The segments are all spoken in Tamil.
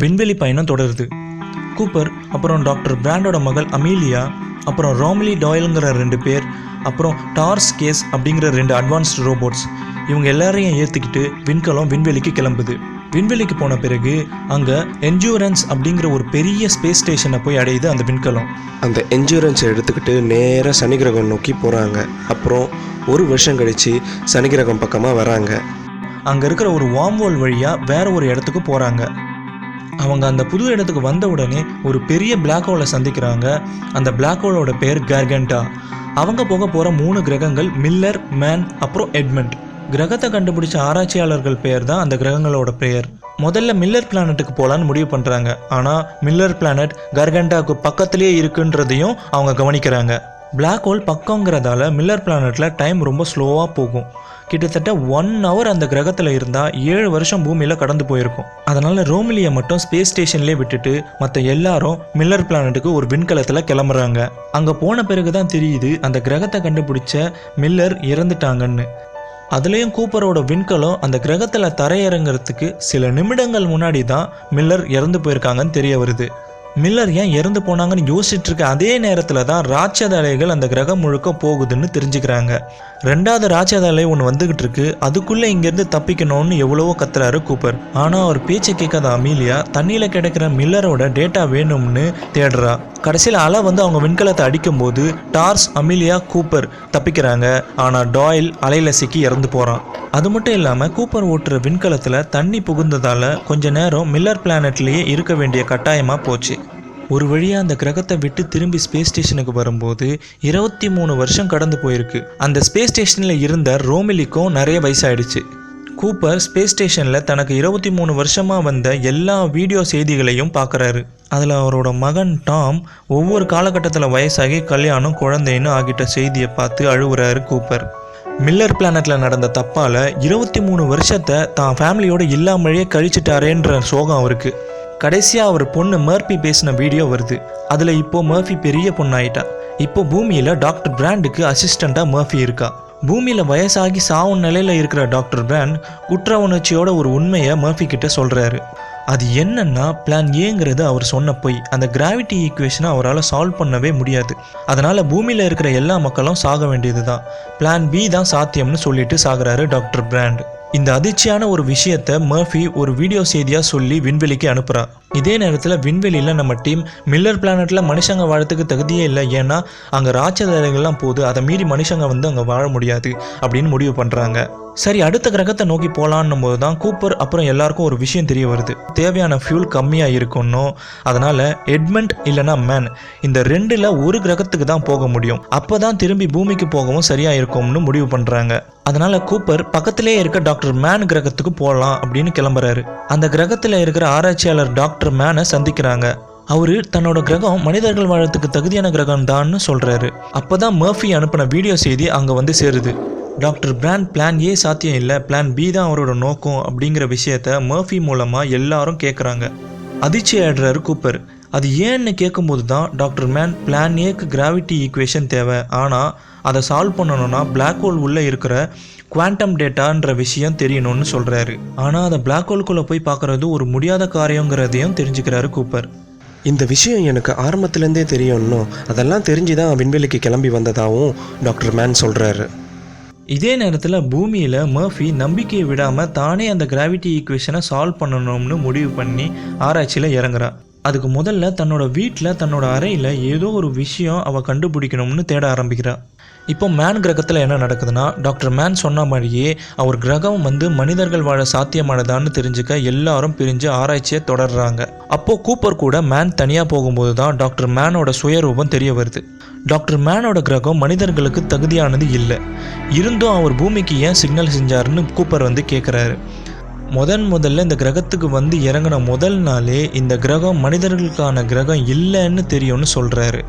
விண்வெளி பயணம் தொடருது. கூப்பர் அப்புறம் டாக்டர் பிராண்டோட மகள் அமீலியா அப்புறம் ராமிலி டாயலுங்கிற ரெண்டு பேர் அப்புறம் டார்ஸ் கேஸ் அப்படிங்கிற ரெண்டு அட்வான்ஸ்டு ரோபோட்ஸ். இவங்க எல்லாரையும் ஏற்றிக்கிட்டு விண்கலம் விண்வெளிக்கு கிளம்புது. விண்வெளிக்கு போன பிறகு அங்கே என்ஜூரன்ஸ் அப்படிங்கிற ஒரு பெரிய ஸ்பேஸ் ஸ்டேஷனை போய் அடையுது அந்த விண்கலம். அந்த என்ஜூரன்ஸை எடுத்துக்கிட்டு நேராக சனி கிரகம் நோக்கி போகிறாங்க அப்புறம் ஒரு வருஷம் கழித்து சனி கிரகம் பக்கமாக வராங்க. அங்கே இருக்கிற ஒரு வார்ம்வோல் வழியாக வேற ஒரு இடத்துக்கு போகிறாங்க அவங்க அந்த புது இடத்துக்கு வந்த உடனே ஒரு பெரிய பிளாக் ஹோலை சந்திக்கிறாங்க. அந்த பிளாக் ஹோலோட பேர் கர்கண்டா அவங்க போக போகிற மூணு கிரகங்கள் மில்லர் மேன் அப்புறம் எட்மண்ட் கிரகத்தை கண்டுபிடிச்ச ஆராய்ச்சியாளர்கள் பெயர் தான் அந்த கிரகங்களோட பெயர். முதல்ல மில்லர் பிளானட்டுக்கு போகலான்னு முடிவு பண்ணுறாங்க ஆனால் மில்லர் பிளானட் கர்கண்டாவுக்கு பக்கத்துலேயே இருக்குன்றதையும் அவங்க கவனிக்கிறாங்க. பிளாக் ஹோல் பக்கங்கிறதால மில்லர் பிளானட்டில் டைம் ரொம்ப ஸ்லோவாக போகும். கிட்டத்தட்ட ஒன் ஹவர் அந்த கிரகத்தில் இருந்தால் ஏழு வருஷம் பூமியில் கடந்து போயிருக்கும். அதனால் ரோமிலியை மட்டும் ஸ்பேஸ் ஸ்டேஷன்லேயே விட்டுட்டு மற்ற எல்லாரும் மில்லர் பிளானட்டுக்கு ஒரு விண்கலத்தில் கிளம்புறாங்க. அங்கே போன பிறகு தான் தெரியுது அந்த கிரகத்தை கண்டுபிடிச்ச மில்லர் இறந்துட்டாங்கன்னு. அதுலேயும் கூப்பரோட விண்கலம் அந்த கிரகத்தில் தரையிறங்கிறதுக்கு சில நிமிடங்கள் முன்னாடி தான் மில்லர் இறந்து போயிருக்காங்கன்னு தெரிய வருது. மில்லர் ஏன் இறந்து போனாங்கன்னு யோசிச்சுட்டு இருக்க அதே நேரத்தில் தான் ராட்சத அலைகள் அந்த கிரகம் முழுக்க போகுதுன்னு தெரிஞ்சுக்கிறாங்க. ரெண்டாவது ராட்சத ஒன்று வந்துகிட்டு இருக்கு அதுக்குள்ளே இங்கேருந்து தப்பிக்கணும்னு எவ்வளவோ கத்துறாரு கூப்பர். ஆனால் அவர் பேச்சை கேட்காத அமீலியா தண்ணியில் கிடைக்கிற மில்லரோட டேட்டா வேணும்னு தேடுறா. கடைசியில் அலை வந்து அவங்க விண்கலத்தை அடிக்கும்போது டார்ஸ் அமிலியா கூப்பர் தப்பிக்கிறாங்க. ஆனால் டாயில் அலையில் சிக்கி இறந்து போகிறான் அது மட்டும் இல்லாமல் கூப்பர் ஓட்டுற விண்கலத்தில் தண்ணி புகுந்ததால் கொஞ்ச நேரம் மில்லர் பிளானட்லேயே இருக்க வேண்டிய கட்டாயமாக போச்சு. ஒரு வழியாக அந்த கிரகத்தை விட்டு திரும்பி ஸ்பேஸ் ஸ்டேஷனுக்கு வரும்போது இருபத்தி மூணு வருஷம் கடந்து போயிருக்கு. அந்த ஸ்பேஸ் ஸ்டேஷனில் இருந்த ரோமிலிக்கும் நிறைய வயசாயிடுச்சு. கூப்பர் ஸ்பேஸ் ஸ்டேஷனில் தனக்கு இருபத்தி மூணு வருஷமாக வந்த எல்லா வீடியோ செய்திகளையும் பார்க்குறாரு அதில் அவரோட மகன் டாம் ஒவ்வொரு காலகட்டத்தில் வயசாகி கல்யாணம் குழந்தைன்னு ஆகிட்ட செய்தியை பார்த்து அழுகுறாரு கூப்பர். மில்லர் பிளானட்டில் நடந்த தப்பால் இருபத்தி மூணு வருஷத்தை தான் ஃபேமிலியோட இல்லாமலேயே கழிச்சிட்டாரேன்ற சோகம் அவருக்கு. கடைசியாக அவர் பொண்ணு மர்பி பேசின வீடியோ வருது. அதில் இப்போ மர்ஃபி பெரிய பொண்ணாயிட்டா. இப்போ பூமியில் டாக்டர் பிராண்டுக்கு அசிஸ்டண்ட்டாக மர்ஃபி இருக்கா. பூமியில் வயசாகி சாவும் நிலையில் இருக்கிற டாக்டர் பிராண்ட் குற்ற உணர்ச்சியோட ஒரு உண்மையை மர்ஃபி கிட்ட சொல்கிறாரு அது என்னன்னா பிளான் ஏங்கிறது அவர் சொன்ன பொய். அந்த கிராவிட்டி ஈக்குவேஷனை அவரால் சால்வ் பண்ணவே முடியாது. அதனால் பூமியில் இருக்கிற எல்லா மக்களும் சாக வேண்டியது தான் பிளான் பி தான் சாத்தியம்னு சொல்லிட்டு சாகுறாரு டாக்டர் பிராண்ட். இந்த அதிர்ச்சியான ஒரு விஷயத்த மர்ஃபி ஒரு வீடியோ செய்தியாக சொல்லி விண்வெளிக்கு அனுப்புகிறான் இதே நேரத்தில் விண்வெளியில் நம்ம டீம் மில்லர் பிளானட்டில் மனுஷங்க வாழறதுக்கு தகுதியே இல்லை. ஏன்னா அங்கே ராட்சதரைகள்லாம் போகுது அதை மீறி மனுஷங்க வந்து அங்கே வாழ முடியாது அப்படின்னு முடிவு பண்ணுறாங்க சரி அடுத்த கிரகத்தை நோக்கி போகலான்னும் போது தான் கூப்பர் அப்புறம் எல்லாருக்கும் ஒரு விஷயம் தெரிய வருது. தேவையான ஃபியூல் கம்மியாக இருக்கணும். அதனால் எட்மண்ட் இல்லைனா மேன் இந்த ரெண்டில் ஒரு கிரகத்துக்கு தான் போக முடியும். அப்போ தான் திரும்பி பூமிக்கு போகவும் சரியாக இருக்கும்னு முடிவு பண்ணுறாங்க அதனால் கூப்பர் பக்கத்திலே இருக்க டாக்டர் மேன் கிரகத்துக்கு போகலாம் அப்படின்னு கிளம்புறாரு. அந்த கிரகத்தில் இருக்கிற ஆராய்ச்சியாளர் டாக்டர் மேனை சந்திக்கிறாங்க. அவரு தன்னோட கிரகம் மனிதர்கள் வாழறதுக்கு தகுதியான கிரகம் தான்னு சொல்றாரு. அப்பதான் மர்ஃபி அனுப்பின வீடியோ செய்தி அங்க வந்து சேருது. டாக்டர் பிராண்ட் பிளான் ஏ சாத்தியம் இல்லை பிளான் பி தான் அவரோட நோக்கம் அப்படிங்கிற விஷயத்த மர்ஃபி மூலமா எல்லாரும் கேட்குறாங்க அதிர்ச்சி ஆடுறாரு கூப்பர். அது ஏன்னு கேட்கும்போது தான் டாக்டர் மேன் பிளான் ஏக்கு கிராவிட்டி ஈக்குவேஷன் தேவை. ஆனால் அதை சால்வ் பண்ணணும்னா Black ஹோல் உள்ளே இருக்கிற குவாண்டம் டேட்டான்ற விஷயம் தெரியணும்னு சொல்கிறாரு ஆனால் அதை Black ஹோல்குள்ளே போய் பார்க்குறது ஒரு முடியாத காரியங்கிறதையும் தெரிஞ்சுக்கிறாரு கூப்பர் இந்த விஷயம் எனக்கு ஆரம்பத்துலேருந்தே தெரியும்னோ அதெல்லாம் தெரிஞ்சு தான் விண்வெளிக்கு கிளம்பி வந்ததாகவும் டாக்டர் மேன் சொல்கிறாரு இதே நேரத்தில் பூமியில் மர்ஃபி நம்பிக்கையை விடாமல் தானே அந்த கிராவிட்டி ஈக்குவேஷனை சால்வ் பண்ணணும்னு முடிவு பண்ணி ஆராய்ச்சியில் இறங்குறா. அதுக்கு முதல்ல தன்னோட வீட்டில் தன்னோட அறையில் ஏதோ ஒரு விஷயம் அவள் கண்டுபிடிக்கணும்னு தேட ஆரம்பிக்கிறாள் இப்போ மேன் கிரகத்தில் என்ன நடக்குதுன்னா டாக்டர் மேன் சொன்ன மாதிரியே அவர் கிரகம் வந்து மனிதர்கள் வாழ சாத்தியமானதான்னு தெரிஞ்சுக்க எல்லாரும் பிரிஞ்சு ஆராய்ச்சியை தொடர்றாங்க. அப்போது கூப்பர் கூட மேன் தனியாக போகும்போது தான் டாக்டர் மேனோட சுயரூபம் தெரிய வருது. டாக்டர் மேனோட கிரகம் மனிதர்களுக்கு தகுதியானது இல்லை. இருந்தும் அவர் பூமிக்கு ஏன் சிக்னல் செஞ்சாருன்னு கூப்பர் வந்து கேட்குறாரு முதன் முதல்ல இந்த கிரகத்துக்கு வந்து இறங்கின முதல் நாளே இந்த கிரகம் மனிதர்களுக்கான கிரகம் இல்லைன்னு தெரியும்னு சொல்கிறாரு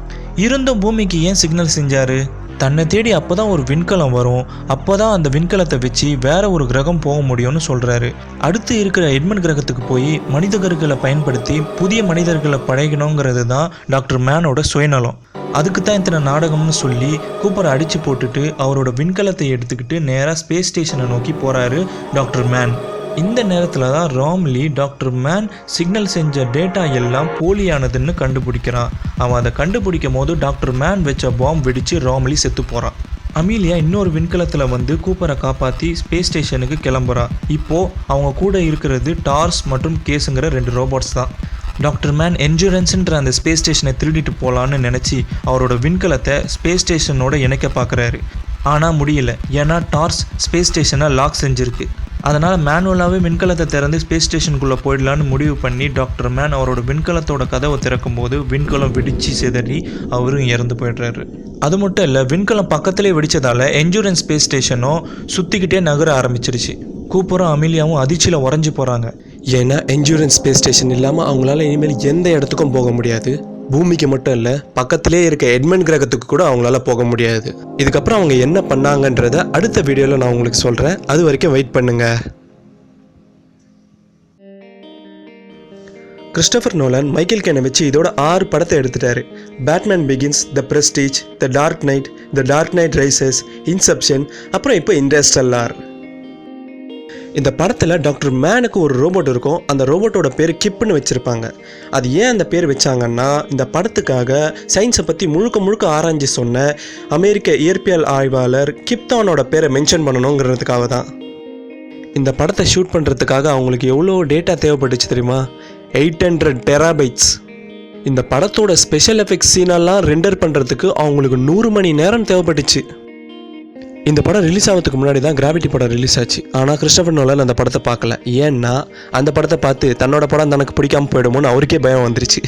இருந்தும் பூமிக்கு ஏன் சிக்னல் செஞ்சார்? தன்னை தேடி அப்போ தான் ஒரு விண்கலம் வரும். அப்பதான் அந்த விண்கலத்தை வச்சு வேற ஒரு கிரகம் போக முடியும்னு சொல்கிறாரு அடுத்து இருக்கிற எட்மன் கிரகத்துக்கு போய் மனிதர்களை பயன்படுத்தி புதிய மனிதர்களை பழகணுங்கிறது தான் டாக்டர் மேனோட சுயநலம். அதுக்கு தான் இத்தனை நாடகம்னு சொல்லி கூப்பரை அடித்து போட்டுட்டு அவரோட விண்கலத்தை எடுத்துக்கிட்டு நேராக ஸ்பேஸ் ஸ்டேஷனை நோக்கி போகிறாரு டாக்டர் மேன். இந்த நேரத்தில் தான் ராம்லி டாக்டர் மேன் சிக்னல் செஞ்ச டேட்டா எல்லாம் போலியானதுன்னு கண்டுபிடிக்கிறான். அவன் அதை கண்டுபிடிக்கும் போது டாக்டர் மேன் வச்ச பாம்பு வெடித்து ராம்லி செத்து போகிறான் அமீலியா இன்னொரு விண்கலத்தில் வந்து கூப்பரை காப்பாற்றி ஸ்பேஸ் ஸ்டேஷனுக்கு கிளம்புறா. இப்போது அவங்க கூட இருக்கிறது டார்ஸ் மற்றும் கேஸுங்கிற ரெண்டு ரோபோட்ஸ் தான். டாக்டர் மேன் என்ஜூரன்ஸுன்ற அந்த ஸ்பேஸ் ஸ்டேஷனை திருடிட்டு போகலான்னு நினச்சி அவரோட விண்கலத்தை ஸ்பேஸ் ஸ்டேஷனோட இணைக்க பார்க்குறாரு ஆனால் முடியல. ஏன்னா டார்ஸ் ஸ்பேஸ் ஸ்டேஷனை லாக் செஞ்சுருக்கு. அதனால் மேனுவலாகவே விண்கலத்தை திறந்து ஸ்பேஸ் ஸ்டேஷனுக்குள்ளே போயிடலான்னு முடிவு பண்ணி டாக்டர் மேன் அவரோட விண்கலத்தோட கதவை திறக்கும்போது விண்கலம் வெடிச்சு சிதறி அவரும் இறந்து போயிடுறாரு. அது மட்டும் இல்லை விண்கலம் பக்கத்திலே வெடித்ததால் என்ஜூரன்ஸ் ஸ்பேஸ் ஸ்டேஷனும் சுற்றிக்கிட்டே நகர ஆரம்பிச்சிருச்சு. கூப்பரும் அமிலியாவும் அதிர்ச்சியில் உறைஞ்சி போகிறாங்க ஏன்னா என்ஜூரன்ஸ் ஸ்பேஸ் ஸ்டேஷன் இல்லாமல் அவங்களால இனிமேல் எந்த இடத்துக்கும் போக முடியாது. பூமிக்கு மட்டும் இல்லை பக்கத்திலே இருக்க எட்மன் கிரகத்துக்கு கூட அவங்களால போக முடியாது. இதுக்கப்புறம் அவங்க என்ன பண்ணாங்கன்றத அடுத்த வீடியோவில் நான் உங்களுக்கு சொல்கிறேன் அது வரைக்கும் வெயிட் பண்ணுங்க. கிறிஸ்டபர் நோலன் மைக்கேல் கேனை வச்சு இதோட ஆறு படத்தை எடுத்துட்டாரு. Batman Begins the Prestige the Dark Knight the Dark Knight Rises Inception அப்புறம் இப்போ இண்டஸ்ட்ரல்லார் இந்த படத்தில் டாக்டர் மேனுக்கு ஒரு ரோபோட் இருக்கும். அந்த ரோபோட்டோட பேர் கிப்னு வச்சுருப்பாங்க. அது ஏன் அந்த பேர் வச்சாங்கன்னா இந்த படத்துக்காக சயின்ஸை பற்றி முழுக்க முழுக்க ஆராய்ஞ்சு சொன்ன அமெரிக்க இயற்பியல் ஆய்வாளர் கிப்தானோட பேரை மென்ஷன் பண்ணணுங்கிறதுக்காக தான். இந்த படத்தை ஷூட் பண்ணுறதுக்காக அவங்களுக்கு எவ்வளோ டேட்டா தேவைப்பட்டுச்சு தெரியுமா? எயிட் ஹண்ட்ரட் டெராபைட்ஸ் இந்த படத்தோட ஸ்பெஷல் எஃபெக்ட் சீனெல்லாம் ரெண்டர் பண்ணுறதுக்கு அவங்களுக்கு நூறு மணி நேரம் தேவைப்பட்டுச்சு. இந்த படம் ரிலீஸ் ஆகிறதுக்கு முன்னாடி தான் கிராவிட்டி படம் ரிலீஸ் ஆச்சு. ஆனால் கிறிஸ்டபர் நோலன் அந்த படத்தை பார்க்கல. ஏன்னா அந்த படத்தை பார்த்து தன்னோட படம் தனக்கு பிடிக்காமல் போயிடுமோன்னு அவருக்கே பயம் வந்துருச்சு.